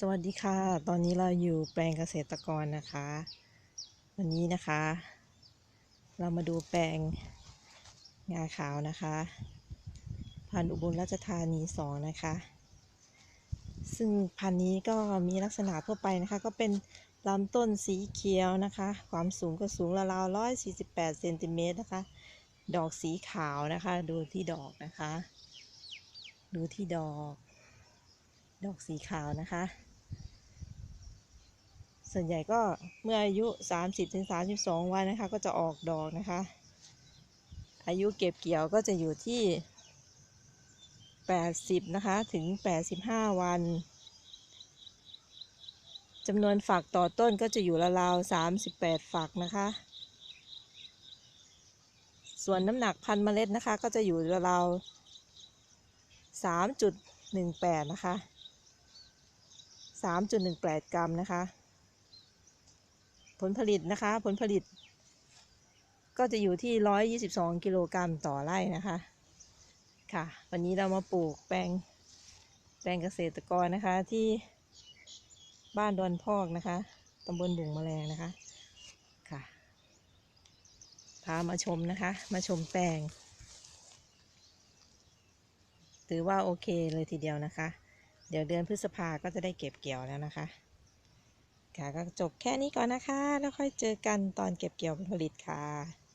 สวัสดีค่ะ ตอนนี้เราอยู่แปลงเกษตรกรนะคะ วันนี้นะคะ เรามาดูแปลงงาขาวนะคะ พันธุ์อุบลราชธานีสองนะคะ ซึ่งพันธุ์นี้ก็มีลักษณะทั่วไปนะคะ ก็เป็นลำต้นสีเขียวนะคะ ความสูงก็สูงราวๆร้อยสี่สิบแปดเซนติเมตรนะคะ ดอกสีขาวนะคะ ดูที่ดอกนะคะ ดูที่ดอก ดอกสีขาวนะคะ ส่วนใหญ่ก็เมื่ออายุ 30-32 วันนะคะ ก็จะออกดอกนะคะ อายุเก็บเกี่ยวก็จะอยู่ที่ 80 นะคะถึง 85 วันจำนวนฝักต่อต้นก็จะอยู่ราวๆ38 ฝักนะคะ ส่วนน้ำหนักพันเมล็ดนะคะ ก็จะอยู่ราวๆ3.18 นะคะ 3.18 กรัมนะคะ ผลผลิตนะคะ ผลผลิต ก็จะอยู่ที่122กิโลกรัมต่อไร่นะคะ ค่ะ วันนี้เรามาปลูกแปลงแปลงเกษตรกรนะคะที่บ้านดอนพอกนะคะตำบลบุงแมลงนะคะ ค่ะ พามาชมนะคะ มาชมแปลง ถือว่าโอเคเลยทีเดียวนะคะ เดี๋ยวเดือนพฤษภาก็จะได้เก็บเกี่ยวแล้วนะคะ ค่ะ ก็จบแค่นี้ก่อนนะคะ แล้วค่อยเจอกันตอนเก็บเกี่ยวผลผลิตค่ะ